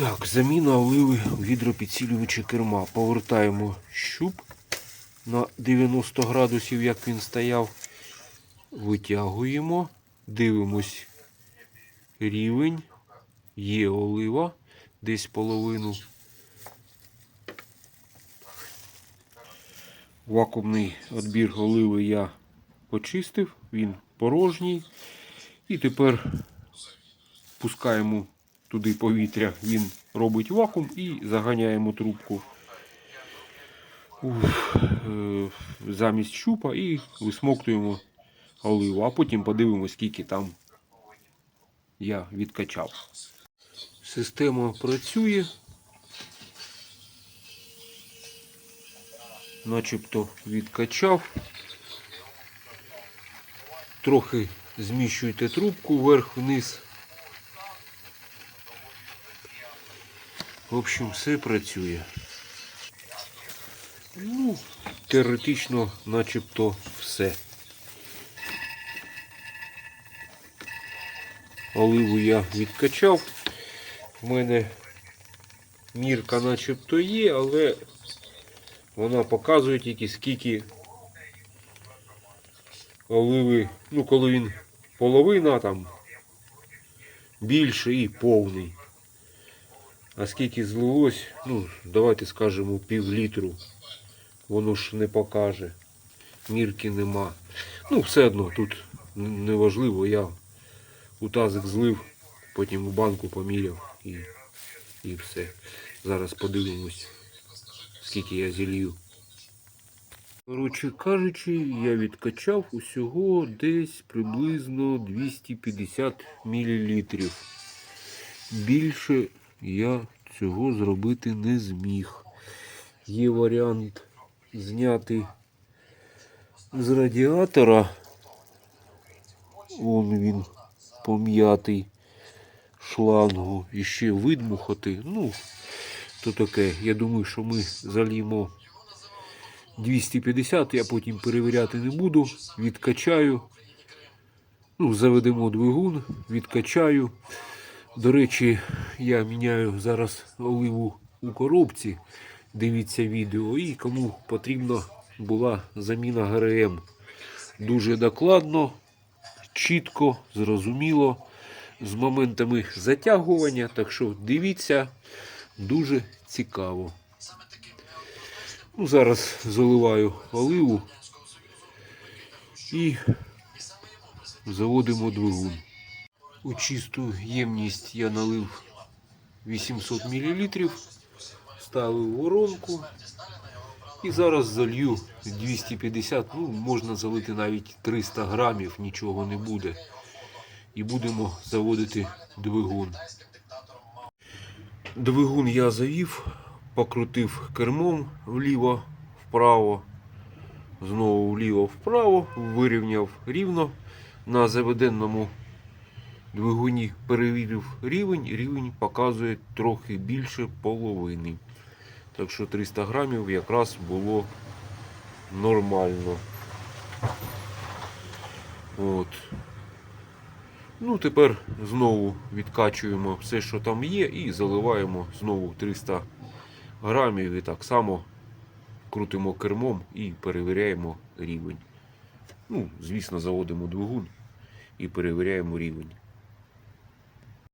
Так, заміна оливи в гідропідсилювачі керма. Повертаємо щуп на 90 градусів, як він стояв. Витягуємо, дивимось рівень. Є олива, десь половину. Вакуумний відбір оливи я почистив, він порожній. І тепер пускаємо туди повітря, він робить вакуум і заганяємо трубку е, замість щупа і висмоктуємо оливу. А потім подивимось, скільки там я відкачав. Система працює. Начебто відкачав. Трохи зміщуйте трубку вверх-вниз. В общем, все працює. Ну, теоретично, начебто, все. Оливу я відкачав. В мене мірка начебто є, але вона показує тільки скільки оливи, ну коли він половина там більше і повний. А скільки злилось, ну, давайте скажемо пів літру. Воно ж не покаже. Мірки нема. Ну, все одно тут неважливо, я у тазик злив, потім у банку поміряв і, і все. Зараз подивимось, скільки я зілью. Коротше кажучи, я відкачав усього десь приблизно 250 мл. Більше я цього зробити не зміг. Є варіант зняти з радіатора. Вон він пом'ятий шлангу і ще видмухати. Ну, то таке. Я думаю, що ми зальємо 250, я потім перевіряти не буду. Відкачаю. Ну, заведемо двигун, відкачаю. До речі, я міняю зараз оливу у коробці. Дивіться відео. І кому потрібна була заміна ГРМ. Дуже докладно, чітко, зрозуміло, з моментами затягування. Так що дивіться, дуже цікаво. Ну, Зараз заливаю оливу і заводимо двигун. У чисту ємність я налив 800 мл, ставив воронку і зараз залью 250, ну можна залити навіть 300 грамів, нічого не буде. І будемо заводити двигун. Двигун я завів, покрутив кермом вліво, вправо, знову вліво, вправо, вирівняв рівно на заведеному двигуні перевірив рівень, рівень показує трохи більше половини. Так що 300 грамів якраз було нормально. От. Ну, тепер знову відкачуємо все, що там є, і заливаємо знову 300 грамів і так само крутимо кермом і перевіряємо рівень. Ну, звісно, заводимо двигун і перевіряємо рівень.